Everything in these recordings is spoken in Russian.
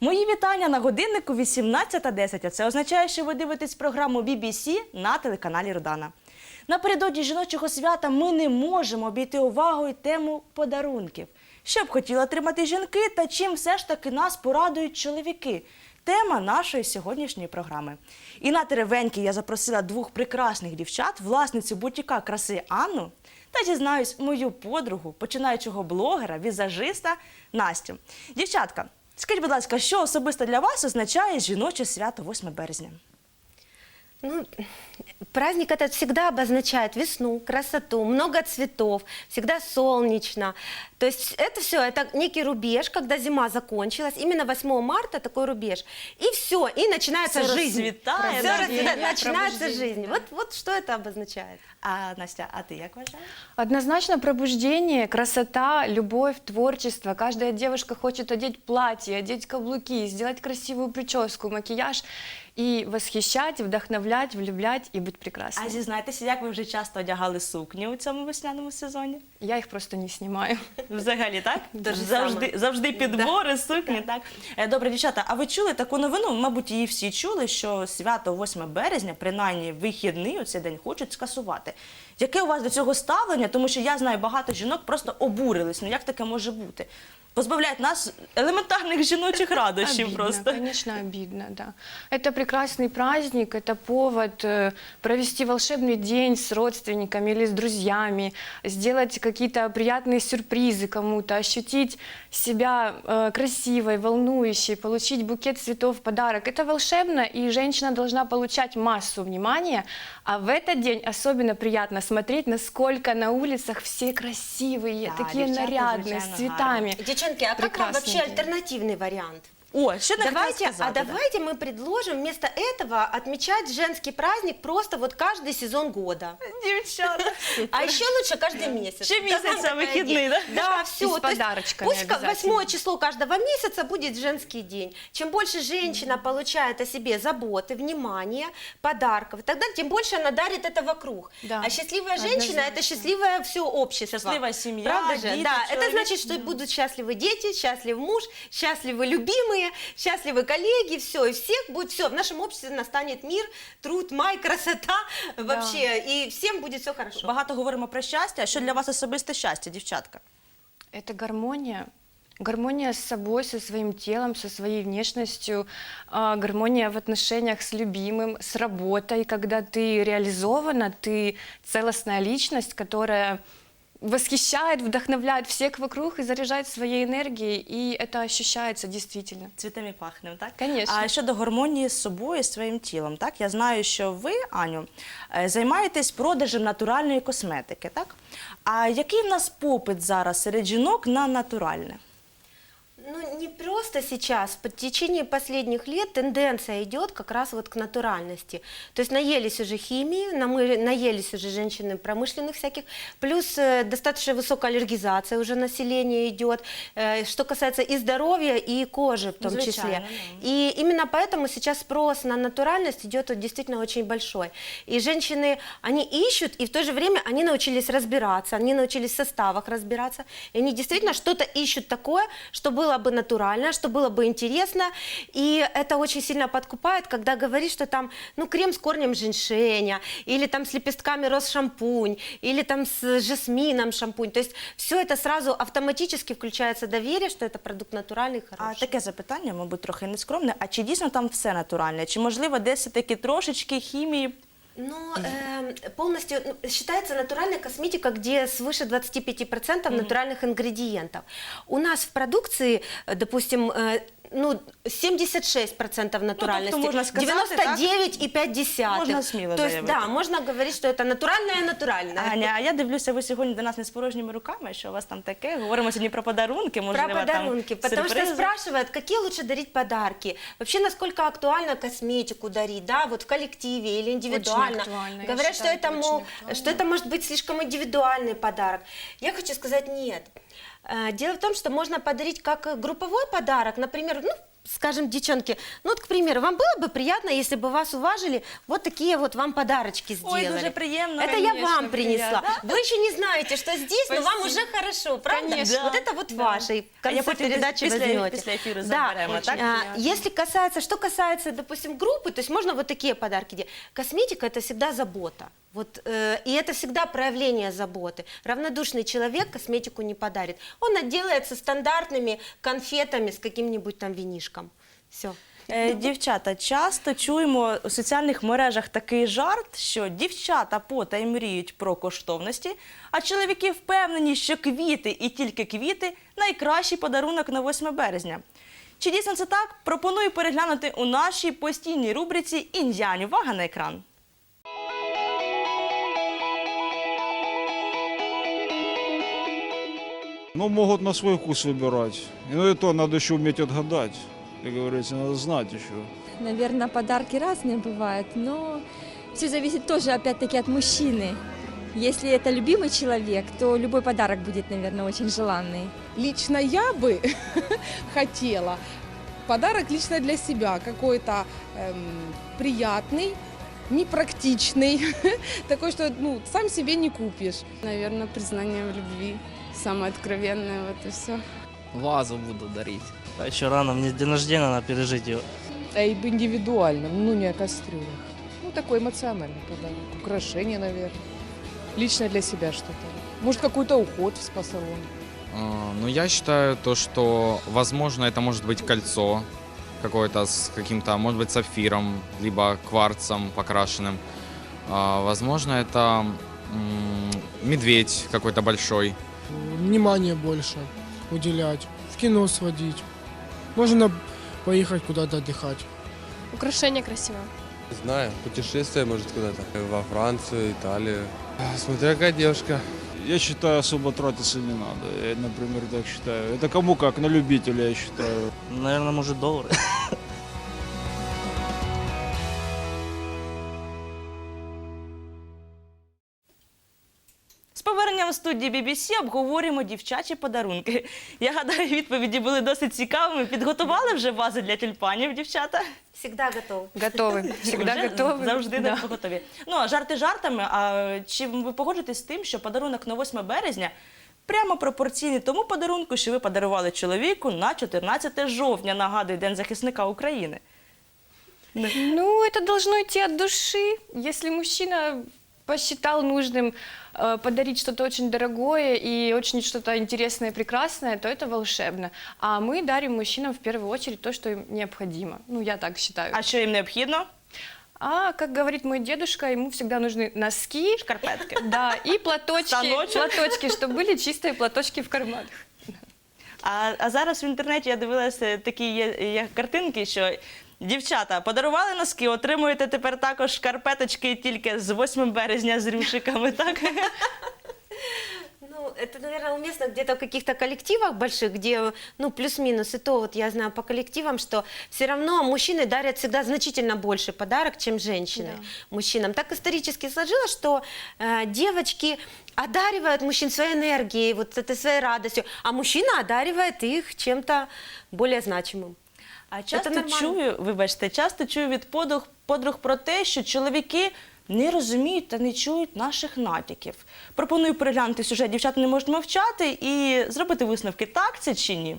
Мої вітання на годиннику 18.10. А Це означає, що ви дивитесь програму BBC на телеканалі Родана. Напередодні жіночого свята ми не можемо обійти увагою тему подарунків. Що б хотіли отримати жінки та чим все ж таки нас порадують чоловіки. Тема нашої сьогоднішньої програми. І на теревеньки я запросила двох прекрасних дівчат, власницю бутіка краси Анну та дізнаюсь мою подругу, починаючого блогера, візажиста Настю. Дівчатка, скажіть, будь ласка, що особисто для вас означає жіноче свято 8 березня? Ну, праздник этот всегда обозначает весну, красоту, много цветов, всегда солнечно. То есть это все, это некий рубеж, когда зима закончилась. Именно 8 марта такой рубеж. И все, и начинается Всё жизнь. расцветает, да, расцветает, начинается жизнь. да. Вот, вот что это обозначает. А Настя, а ти як вважаєш? Однозначно пробуждение, красота, любовь, творчество. Каждая девушка хочет одеть платье, одеть каблуки, сделать красивую прическу, макияж и восхищать, вдохновлять, влюблять и быть прекрасной. А зізнайтеся, як ви вже часто одягали сукні у цьому весняному сезоні? Я их просто не снимаю. Взагалі, так? Те ж завжди, завжди підбори, сукні, так? Е, Добре, дівчата, а ви чули таку новину? Мабуть, її всі чули, що свято 8 березня, принаймні вихідний у цей день, хочуть скасувати. Яке у вас до цього ставлення? Тому що я знаю, багато жінок просто обурились. Ну як таке може бути? Позбавляють нас елементарних жіночих радощів Обидно, просто. конечно, обидно, да. Это прекрасный праздник, это повод э, провести волшебный день с родственниками или с друзьями, сделать какие-то приятные сюрпризы кому-то, ощутить себя э, красивой, волнующей, получить букет цветов в подарок. Это волшебно, и женщина должна получать массу внимания, а в этот день особенно приятно смотреть, насколько на улицах все красивые, Да, такие нарядные, с цветами. Девчонки, а как вам Прекрасный вообще день. альтернативный вариант? О, що не хотіла Давайте, сказати, а да. давайте мы предложим вместо этого отмечать женский праздник просто вот каждый сезон года. Дівчата. А еще лучше каждый месяц. Ще місяця Такая идея. вихідний, да? Да, все. И с подарочками Пусть ка- обязательно. восьмое число каждого месяца будет женский день. Чем больше женщина получает о себе заботы, внимания, подарков и так далее, тем больше она дарит это вокруг. Да, а счастливая женщина – это однозначно. счастливое все общество. Счастливая семья, Правда же? дети, да, это человек. значит, что будут счастливы дети, счастлив муж, счастливы любимые, счастливы коллеги, все, и всех будет все. В нашем обществе настанет мир, труд, май, красота вообще, и всем будет все хорошо. Багато говоримо про щастя. А що для вас особисте щастя, дівчатка? Это гармония. Гармония с собой, со своим телом, со своей внешностью, а, гармония в отношениях с любимым, с работой, когда ты реализована, ты целостная личность, которая восхищает, вдохновляет всех вокруг и заряжает своей энергией, и это ощущается действительно. Цвітами пахнемо, так? Конечно. А щодо гармонії з собою, з своїм тілом, так? Я знаю, що ви, Аню, е, займаєтесь продажем натуральної косметики, так? А який в нас попит зараз серед жінок на натуральне? Ну, не просто сейчас, по течение последних лет тенденция идет как раз вот к натуральности. То есть наелись уже химии, наелись уже женщины промышленных всяких, плюс э, достаточно высокая аллергизация уже населения идет, э, что касается и здоровья, и кожи в том Звичайно, числе. да. И именно поэтому сейчас спрос на натуральность идет вот действительно очень большой. И женщины, они ищут, и в то же время они научились разбираться, они научились в составах разбираться, и они действительно что-то ищут такое, что было бы натурально, что было бы интересно, и это очень сильно подкупает, когда говоришь, что там, ну, крем с корнем женьшеня, или там с лепестками роз шампунь, или там с жасмином шампунь, то есть все это сразу автоматически включается доверие, что это продукт натуральный, А хороший. таке запитання, мабуть, трохи нескромне. А чи дійсно там все натуральне? Чи можливо десь таки трошечки хімії? Ну, эм, полностью ну, считается натуральная косметика, где свыше 25% натуральных ингредиентов. У нас в продукции, э, допустим, э, ну, 76% натуральности, можно сказать, так? 99,5%. Можно смело То есть, заявить. да, можно говорить, что это натуральное натуральное. Аня, а я дивлюся, ви сьогодні до нас не з порожніми руками. Що у вас там таке? Говоримо сьогодні про подарунки, можливо, Про подарунки, там потому что сюрпризи. спрашивают, какие лучше дарить подарки. Вообще, насколько актуально косметику дарить, да, вот в коллективе или индивидуально. актуально, я Говорят, что считаю, это, это мол, очень актуально. что это может быть слишком индивидуальный подарок. Я хочу сказать нет. Э, Дело в том, что можно подарить как групповой подарок, например, ну, скажем, девчонки, ну вот, к примеру, вам было бы приятно, если бы вас уважили, вот такие вот вам подарочки Ой, сделали. дуже приємно. Это я Конечно, вам принесла. приятно. Вы еще не знаете, что здесь, но вам уже хорошо, правда? Конечно. Вот это вот Да. ваше. И в А я конце потім передачи після- возьмете. після ефіру Да. заберемо, так? А, приятно. Если касается, что касается, допустим, группы, то есть можно вот такие подарки делать. Косметика это всегда забота. Вот, э, и это всегда проявление заботы. Равнодушный человек косметику не подарит. Он отделается стандартными конфетами с каким-нибудь там винишком. Все. Е, Дівчата, часто чуємо у соціальних мережах такий жарт, що дівчата потай мріють про коштовності, а чоловіки впевнені, що квіти і тільки квіти найкращий подарунок на 8 березня. Чи дійсно це так? Пропоную переглянути у нашій постійній рубриці Індіані. Увага на екран. Ну, могут на свой вкус выбирать. Ну, и то надо еще уметь отгадать. Как говорится, надо знать еще. Наверное, подарки разные бывают, но все зависит тоже, опять-таки, от мужчины. Если это любимый человек, то любой подарок будет, наверное, очень желанный. Лично я бы хотела подарок лично для себя, какой-то эм, приятный, непрактичный, такой, что ну, сам себе не купишь. Наверное, признание в любви. Самое откровенное вот и все. вазу буду дарить. А еще рано, мне день рождения, надо пережить ее. А и в индивидуальном, ну не о кастрюлях. Ну такой эмоциональный подарок. Украшение, наверное. Лично для себя что-то. Может какой-то уход в спа-салон. А, Ну, я считаю то, что, возможно, это может быть кольцо какое-то с каким-то, может быть, сапфиром, либо кварцем покрашенным. А, Возможно, это медведь какой-то большой. внимание больше уделять, в кино сводить. Можно поехать куда-то отдыхать. Украшение красивое. Знаю, путешествие может куда-то. Во Францию, Италию. Смотря какая девушка. Я считаю, особо тратиться не надо. Я, например, так считаю. Это кому как, на любителя, я считаю. Наверное, может, доллары. студії BBC обговорюємо дівчачі подарунки. Я гадаю, відповіді були досить цікавими. Підготували вже вази для тюльпанів, дівчата? Всегда готов. Готовы. Всегда Вже готовы. Завжди Да. да. готові. Ну, а жарти жартами. А чи ви погоджуєтесь з тим, що подарунок на 8 березня прямо пропорційний тому подарунку, що ви подарували чоловіку на 14 жовтня, нагадує День захисника України? Ну, это должно идти от души. Если мужчина посчитал нужным э, подарить что-то очень дорогое и очень что-то интересное и прекрасное, то это волшебно. А мы дарим мужчинам в первую очередь то, что им необходимо. Ну, я так считаю. А що їм необхідно? А, как говорит мой дедушка, ему всегда нужны носки, Шкарпетки. да, и платочки, Станочек. платочки, чтобы были чистые платочки в карманах. А, а зараз в інтернеті я дивилася такі є, є картинки, що дівчата подарували носки, отримуєте тепер також шкарпеточки тільки з 8 березня з рюшиками, так? Ну, это, наверное, уместно где-то в каких-то коллективах больших, где, ну, плюс-минус, и то вот я знаю по коллективам, что все равно мужчины дарят всегда значительно больше подарок, чем женщины мужчинам. Так исторически сложилось, что э, девочки одаривают мужчин своей энергией, вот этой своей радостью, а мужчина одаривает их чем-то более значимым. А часто нормально. чую, вибачте, часто чую від подруг, подруг про те, що чоловіки не розуміють та не чують наших натяків. Пропоную переглянути сюжет дівчата не можуть мовчати і зробити висновки, так це чи ні.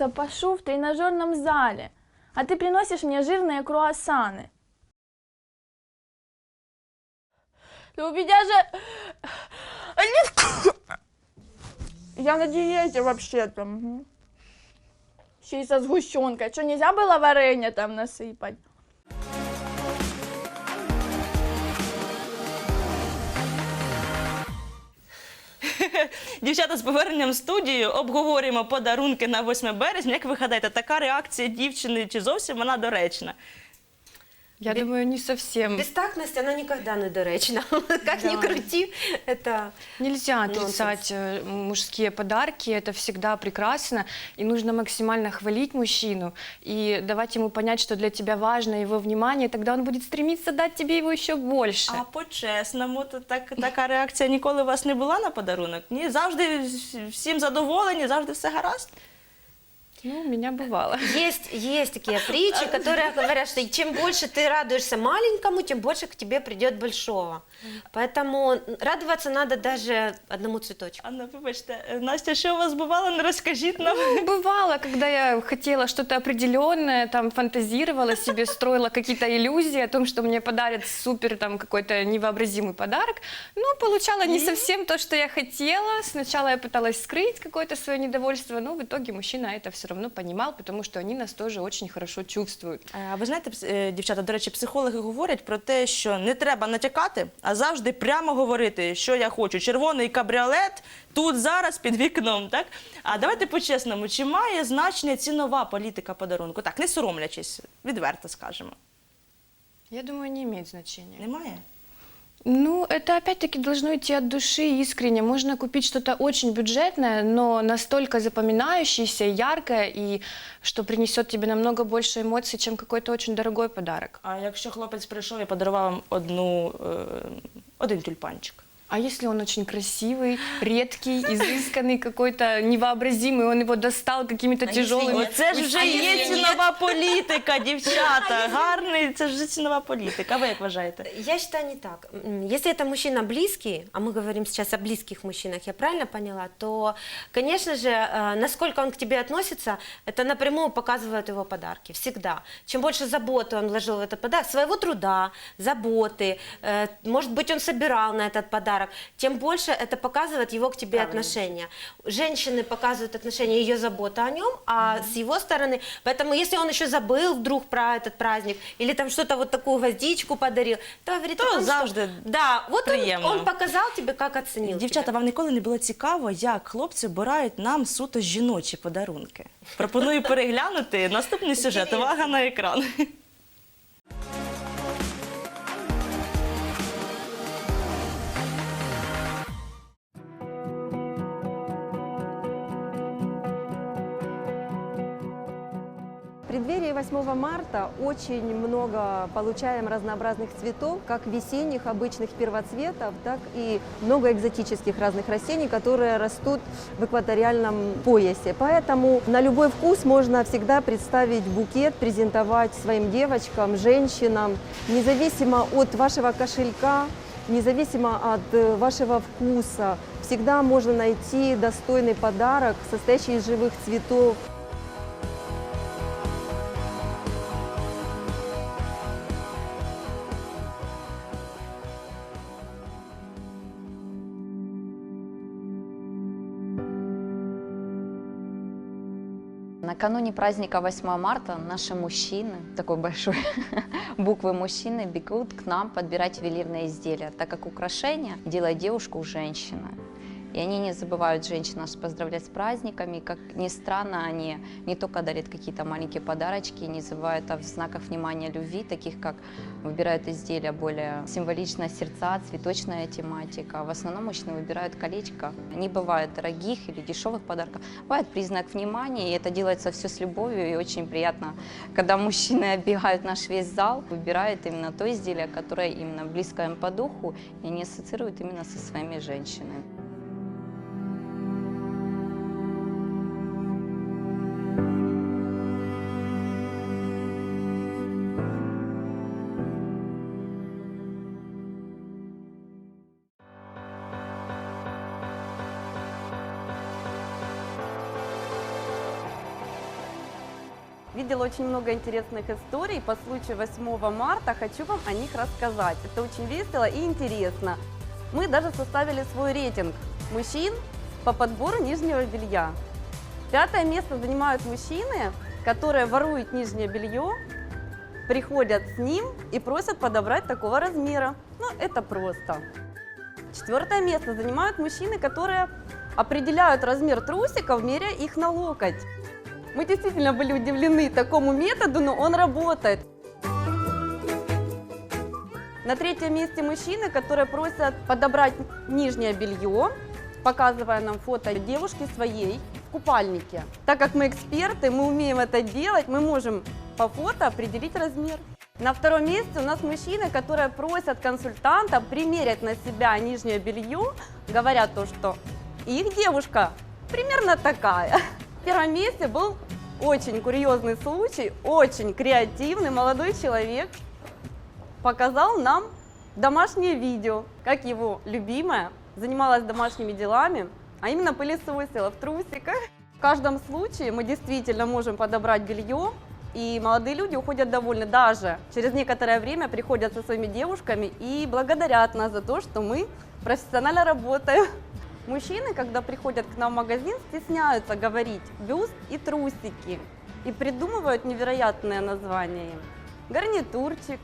Месяца пашу в тренажерном зале, а ты приносишь мне жирные круассаны. Да у меня же... Я на диете вообще-то. мгм. Еще и со сгущенкой. Что, нельзя было варенье там насыпать? Дівчата з поверненням в студію обговорюємо подарунки на 8 березня. Як ви гадаєте, така реакція дівчини чи зовсім вона доречна? Я думаю, не совсем. Бестактность, она никогда не доречна. Как ни Да. крути, это... Нельзя Нонсенс. отрицать э, мужские подарки, это всегда прекрасно, и нужно максимально хвалить мужчину и давать ему понять, что для тебя важно его внимание, тогда он будет стремиться дать тебе его еще больше. А по-чесному, то так, така реакція ніколи у вас не була на подарунок? Ні, завжди всім задоволені, завжди все гаразд. Ну, у меня бывало. Есть, есть такие притчи, которые говорят, что чем больше ты радуешься маленькому, тем больше к тебе придет большого. Поэтому радоваться надо даже одному цветочку. Анна, вибачте, Настя, що у вас бувало? Не розкажіть нам. Ну, бывало, когда я хотела что-то определенное, там фантазировала себе, строила какие-то иллюзии о том, что мне подарят супер там какой-то невообразимый подарок, но получала не совсем то, что я хотела. Сначала я пыталась скрыть какое-то свое недовольство, но в итоге мужчина это все равно понимал, потому что они нас тоже очень хорошо чувствуют. Е, А ви знаєте, пс- е, дівчата, до речі, психологи говорять про те, що не треба натякати, а завжди прямо говорити, що я хочу. Червоний кабріолет тут зараз під вікном. Так а давайте по-чесному, чи має значення цінова політика подарунку? Так, не соромлячись, відверто скажемо. Я думаю, не имеет значения. Немає? Ну, это опять-таки должно идти от души искренне. Можно купить что-то очень бюджетное, но настолько запоминающееся, яркое, и что принесет тебе намного больше эмоций, чем какой-то очень дорогой подарок. А якщо хлопець прийшов і подарував вам одну, е, один тюльпанчик? А если он очень красивый, редкий, изысканный, какой-то невообразимый, он его достал какими-то тяжелыми... Оце ж вже А є якщо ні? цінова політика, дівчата. Гарний, це ж вже цінова політика. А ви як вважаєте? Я считаю не так. М, Если это мужчина близкий, а мы говорим сейчас о близких мужчинах, я правильно поняла, то, конечно же, э, насколько он к тебе относится, это напрямую показывает его подарки. Всегда. Чем больше заботы он вложил в этот подарок, своего труда, заботы, э, может быть, он собирал на этот подарок, тем больше это показывает его к тебе Правильно. отношения. Женщины показывают отношения, ее забота о нем, а с его стороны, поэтому если он еще забыл вдруг про этот праздник, или там что-то вот такую гвоздичку подарил, то говорит, То о том, что- завжди да, вот он, приємно. он показал тебе, как оценил Дівчата, тебя. вам ніколи не було цікаво, як хлопці обирають нам суто жіночі подарунки. Пропоную переглянути наступний сюжет. Увага на екран. 8 марта очень много получаем разнообразных цветов, как весенних, обычных первоцветов, так и много экзотических разных растений, которые растут в экваториальном поясе. Поэтому на любой вкус можно всегда представить букет, презентовать своим девочкам, женщинам, независимо от вашего кошелька, независимо от э, вашего вкуса. Всегда можно найти достойный подарок, состоящий из живых цветов, Накануне праздника 8 марта наши мужчины, такой большой буквы мужчины, бегут к нам подбирать ювелирные изделия, так как украшения делает девушку женщиной. И они не забывают женщин нас поздравлять с праздниками. Как ни странно, они не только дарят какие-то маленькие подарочки, не забывают о знаках внимания любви, таких как выбирают изделия более символичные сердца, цветочная тематика. В основном мужчины выбирают колечко. Не бывает дорогих или дешевых подарков. Бывает признак внимания, и это делается все с любовью. И очень приятно, когда мужчины оббегают наш весь зал, выбирают именно то изделие, которое именно близко им по духу, и они ассоциируют именно со своими женщинами. Очень много интересных историй по случаю 8 марта. Хочу вам о них рассказать. Это очень весело и интересно. Мы даже составили свой рейтинг мужчин по подбору нижнего белья. Пятое место занимают мужчины, которые воруют нижнее белье, приходят с ним и просят подобрать такого размера. Ну, это просто. Четвертое место занимают мужчины, которые определяют размер трусиков, меряя их на локоть. Мы действительно были удивлены такому методу, но он работает. На третьем месте мужчины, которые просят подобрать нижнее белье, показывая нам фото девушки своей в купальнике. Так как мы эксперты, мы умеем это делать, мы можем по фото определить размер. На втором месте у нас мужчины, которые просят консультанта примерять на себя нижнее белье, говорят то, что их девушка примерно такая. В первом месте был очень курьезный случай, очень креативный молодой человек показал нам домашнее видео, как его любимая занималась домашними делами, а именно пылесосила в трусиках. В каждом случае мы действительно можем подобрать белье, и молодые люди уходят довольны. Даже через некоторое время приходят со своими девушками и благодарят нас за то, что мы профессионально работаем. Мужчины, когда приходят к нам в магазин, стесняются говорить бюст и трусики и придумывают невероятные названия. Гарнитурчик,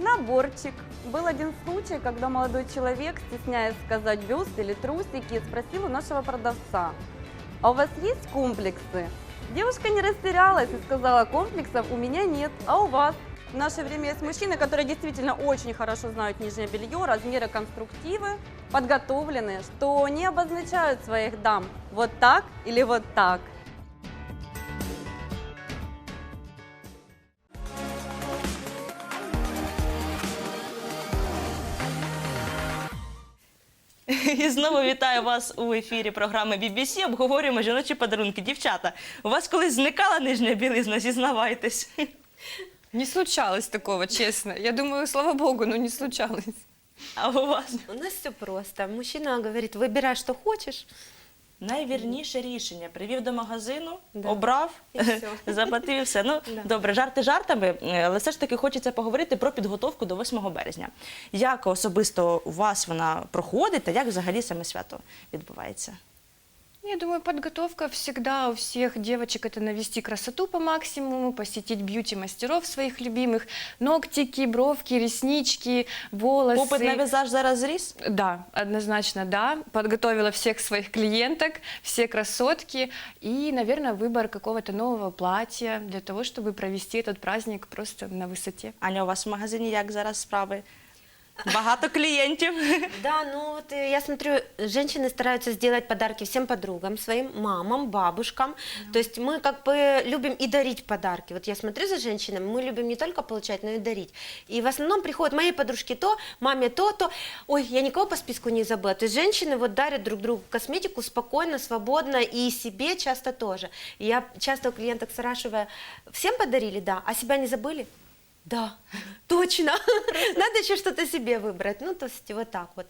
наборчик. Был один случай, когда молодой человек, стесняясь сказать бюст или трусики, спросил у нашего продавца, а у вас есть комплексы? Девушка не растерялась и сказала, комплексов у меня нет, а у вас? В наше время есть мужчины, которые действительно очень хорошо знают нижнее белье, размеры, конструктивы, подготовленные, что не обозначают своих дам вот так или вот так. І знову вітаю вас у ефірі програми BBC. Обговорюємо жіночі подарунки. Дівчата, у вас колись зникала нижня білизна, зізнавайтесь. Не случалось такого, честно. Я думаю, слава богу, но не случалось. А у вас? У нас все просто. Мужчина говорит, выбирай, что хочешь. Найвірніше рішення. Привів до магазину, Да. обрав, І все. заплатив і все. Ну, Да. добре, жарти жартами, е, але все ж таки хочеться поговорити про підготовку до 8 березня. Як особисто у вас вона проходить та як взагалі саме свято відбувається? Я думаю, подготовка всегда у всех девочек это навести красоту по максимуму, посетить бьюти-мастеров своих любимых, ногтики, бровки, реснички, волосы. Попит на візаж зараз зріс? Да, однозначно да. Подготовила всех своих клиенток, все красотки и, наверное, выбор какого-то нового платья для того, чтобы провести этот праздник просто на высоте. Аня, у вас в магазині як зараз справи? Багато клієнтів. Да, ну вот э, я смотрю, женщины стараются сделать подарки всем подругам, своим мамам, бабушкам. То есть мы как бы любим и дарить подарки. Вот я смотрю за женщинами, мы любим не только получать, но и дарить. И в основном приходят мои подружки то, маме то, то. Ой, я никого по списку не забыла. То есть женщины вот дарят друг другу косметику спокойно, свободно и себе часто тоже. И я часто у клиенток спрашиваю, всем подарили, да, а себя не забыли? Да, точно. Надо еще что-то себе выбрать. Ну, то есть вот так вот.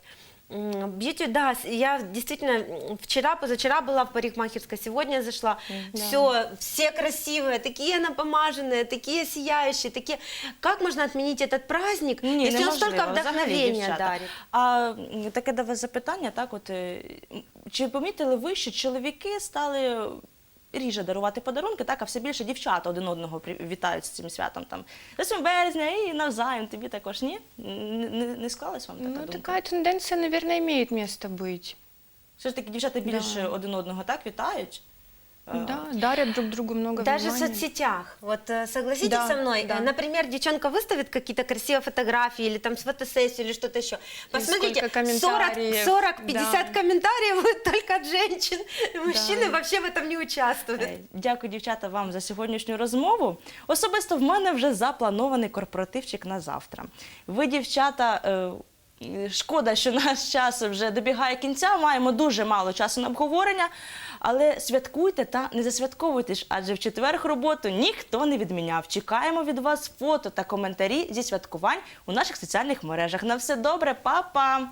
М, Бьюти, да, с- я действительно м, вчера, позавчера была в парикмахерской, сегодня зашла. Да. Все, все красивые, такие напомаженные, такие сияющие, такие. Как можно отменить этот праздник, Ні, если он неможливо, столько взагалі, вдохновения дівчата. дарит? А м, таке до вас запитання, так от е, м, чи помітили ви, що чоловіки стали ріже дарувати подарунки, так, а все більше дівчата один одного вітають з цим святом там 8 березня і навзаєм тобі також ні? Не, не, не склалась вам така Ну, думка? Така тенденція, мабуть, має місце бути. Все ж таки дівчата більше Да. один одного так вітають. Е, Да, дарят друг другу много Даже в внимания. соцсетях. Вот э, согласитесь Да, со мной, да. э, например, девчонка выставит какие-то красивые фотографии или там с фотосессии или что-то еще. Посмотрите, сколько комментариев. 40-50 Да. комментариев будет только от женщин. Мужчины вообще в этом не участвуют. Е, Дякую, дівчата, вам за сьогоднішню розмову. Особисто в мене вже запланований корпоративчик на завтра. Ви, дівчата, е, е, Шкода, що наш час вже добігає кінця. Маємо дуже мало часу на обговорення. Але святкуйте та не засвятковуйте ж, адже в четверг роботу ніхто не відміняв. Чекаємо від вас фото та коментарі зі святкувань у наших соціальних мережах. На все добре, па-па!